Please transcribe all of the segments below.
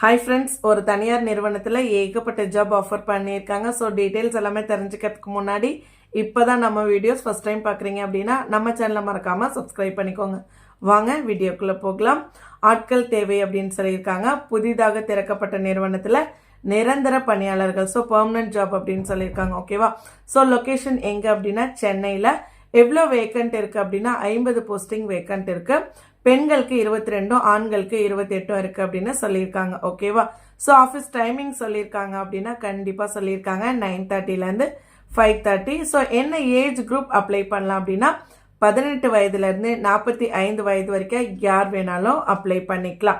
Hi friends ஒரு தனியார் நிறுவனத்தில் ஏகப்பட்ட ஜாப் ஆஃபர் பண்ணியிருக்காங்க. ஸோ டீட்டெயில்ஸ் எல்லாமே தெரிஞ்சுக்கிறதுக்கு முன்னாடி இப்போ தான் நம்ம வீடியோஸ் ஃபஸ்ட் டைம் பார்க்குறீங்க அப்படின்னா நம்ம சேனலை மறக்காமல் சப்ஸ்கிரைப் பண்ணிக்கோங்க. வாங்க வீடியோக்குள்ளே போகலாம். ஆட்கள் தேவை அப்படின்னு சொல்லியிருக்காங்க. புதிதாக திறக்கப்பட்ட நிறுவனத்தில் நிரந்தர பணியாளர்கள். ஸோ பர்மனன்ட் ஜாப் அப்படின்னு சொல்லியிருக்காங்க. ஓகேவா ஸோ லொக்கேஷன் எங்கே அப்படின்னா சென்னையில். எவ்வளோ வேக்கண்ட் இருக்குது அப்படின்னா ஐம்பது போஸ்டிங் வேக்கண்ட் இருக்குது பெண்களுக்கு இருபத்தி ரெண்டும் ஆண்களுக்கு இருபத்தி எட்டும் இருக்குது அப்படின்னு சொல்லியிருக்காங்க. ஓகேவா ஸோ ஆஃபீஸ் டைமிங் சொல்லியிருக்காங்க அப்படின்னா கண்டிப்பாக சொல்லியிருக்காங்க. நைன் தேர்ட்டிலேருந்து ஃபைவ் தேர்ட்டி ஸோ என்ன ஏஜ் குரூப் அப்ளை பண்ணலாம் அப்படின்னா பதினெட்டு வயதுலேருந்து நாற்பத்தி ஐந்து வயது வரைக்கும் யார் வேணாலும் அப்ளை பண்ணிக்கலாம்.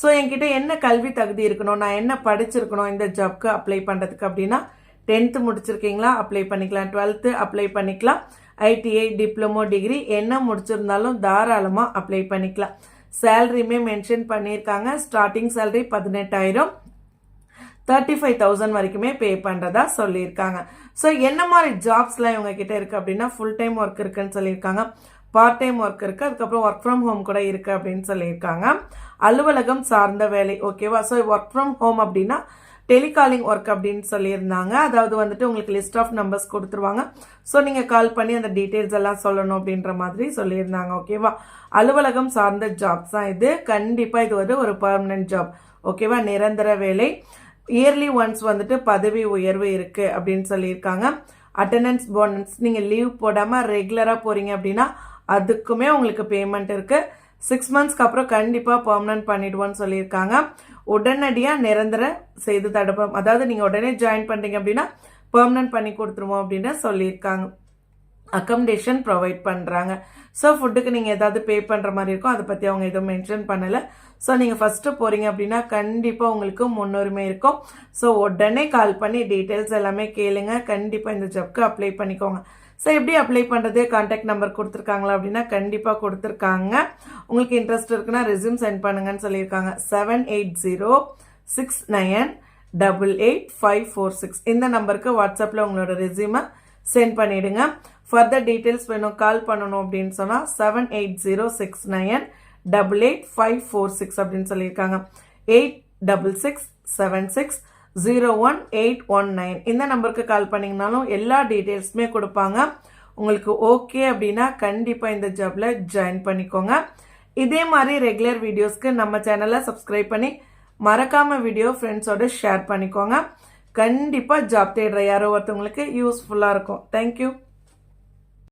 ஸோ என்கிட்ட என்ன கல்வி தகுதி இருக்கணும்? நான் என்ன படிச்சிருக்கணும் இந்த ஜாப்க்கு அப்ளை பண்ணுறதுக்கு அப்படின்னா டென்த்து முடிச்சிருக்கீங்களா? அப்ளை பண்ணிக்கலாம். டுவெல்த்து அப்ளை பண்ணிக்கலாம். ஐடிஐ டிப்ளமோ டிகிரி என்ன முடிச்சிருந்தாலும் தாராளமாக அப்ளை பண்ணிக்கலாம். சேலரியுமே மென்ஷன் பண்ணியிருக்காங்க. ஸ்டார்டிங் சேலரி பதினெட்டாயிரம். தேர்ட்டி ஃபைவ் தௌசண்ட் வரைக்குமே பே பண்ணுறதா சொல்லியிருக்காங்க. ஸோ என்ன மாதிரி ஜாப்ஸ்லாம் இவங்கக்கிட்ட இருக்குது அப்படின்னா ஃபுல் டைம் ஒர்க் இருக்குன்னு சொல்லியிருக்காங்க. பார்ட் டைம் ஒர்க் இருக்குது அதுக்கப்புறம் ஒர்க் ஃப்ரம் ஹோம் கூட இருக்குது அப்படின்னு சொல்லியிருக்காங்க. அலுவலகம் சார்ந்த வேலை ஓகேவா ஸோ ஒர்க் ஃப்ரம் ஹோம் அப்படின்னா டெலிகாலிங் ஒர்க் அப்படின்னு சொல்லியிருந்தாங்க. அதாவது வந்துட்டு உங்களுக்கு லிஸ்ட் ஆஃப் நம்பர்ஸ் கொடுத்துருவாங்க. ஸோ நீங்கள் கால் பண்ணி அந்த டீட்டெயில்ஸ் எல்லாம் சொல்லணும் அப்படின்ற மாதிரி சொல்லியிருந்தாங்க. ஓகேவா அலுவலகம் சார்ந்த ஜாப்ஸ் தான் இது. கண்டிப்பாக இது வந்து ஒரு பர்மனன்ட் ஜாப் ஓகேவா நிரந்தர வேலை. இயர்லி ஒன்ஸ் வந்துட்டு பதவி உயர்வு இருக்குது அப்படின்னு சொல்லியிருக்காங்க. அட்டண்டன்ஸ் போனஸ் நீங்கள் லீவ் போடாமல் ரெகுலராக போகிறீங்க அப்படின்னா அதுக்குமே உங்களுக்கு பேமெண்ட் இருக்குது சிக்ஸ் மந்த்ஸ்க்கு அப்புறம் கண்டிப்பாக பர்மனன்ட் பண்ணிடுவோன்னு சொல்லியிருக்காங்க. உடனடியாக நிரந்தர செய்து தடுப்போம். அதாவது நீங்கள் உடனே ஜாயின் பண்ணுறீங்க அப்படின்னா பெர்மனன்ட் பண்ணி கொடுத்துருவோம் அப்படின்னு சொல்லியிருக்காங்க. அக்கமடேஷன் ப்ரொவைட் பண்ணுறாங்க ஸோ ஃபுட்டுக்கு நீங்கள் ஏதாவது பே பண்ணுற மாதிரி இருக்கும் அதை பற்றி அவங்க எதுவும் மென்ஷன் பண்ணலை. ஸோ நீங்கள் ஃபஸ்ட்டு போகிறீங்க அப்படின்னா கண்டிப்பாக உங்களுக்கு முன்னுரிமை இருக்கும். ஸோ உடனே கால் பண்ணி டீட்டெயில்ஸ் எல்லாமே கேளுங்க. கண்டிப்பாக இந்த ஜப்க்கு அப்ளை பண்ணிக்கோங்க. ஸோ எப்படி அப்ளை பண்ணுறது கான்டாக்ட் நம்பர் கொடுத்துருக்காங்களா அப்படின்னா கண்டிப்பாக கொடுத்துருக்காங்க. உங்களுக்கு இன்ட்ரெஸ்ட் இருக்குன்னா ரெசியூம் சென்ட் பண்ணுங்கன்னு சொல்லியிருக்காங்க. Seven eight zero six nine double eight five four six இந்த நம்பருக்கு வாட்ஸ்அப்பில் உங்களோட ரெசியூமை சென்ட் பண்ணிவிடுங்க ஃபர்தர் டீட்டெயில்ஸ் வேணும் கால் பண்ணணும் அப்படின்னு சொன்னால் seven eight zero six nine double eight five four six அப்படின்னு சொல்லியிருக்காங்க. Eight double six seven six zero one eight one nine இந்த நம்பருக்கு கால் பண்ணிங்கனாலும் எல்லா டீட்டெயில்ஸுமே கொடுப்பாங்க. உங்களுக்கு ஓகே அப்படின்னா கண்டிப்பாக இந்த ஜாபில் ஜாயின் பண்ணிக்கோங்க. இதே மாதிரி ரெகுலர் வீடியோஸ்க்கு நம்ம சேனலை சப்ஸ்கிரைப் பண்ணி மறக்காமல் வீடியோ ஃப்ரெண்ட்ஸோட ஷேர் பண்ணிக்கோங்க. கண்டிப்பாக ஜாப் தேடுற யாரோ ஒருத்தவங்களுக்கு யூஸ்ஃபுல்லாக இருக்கும். தேங்க்யூ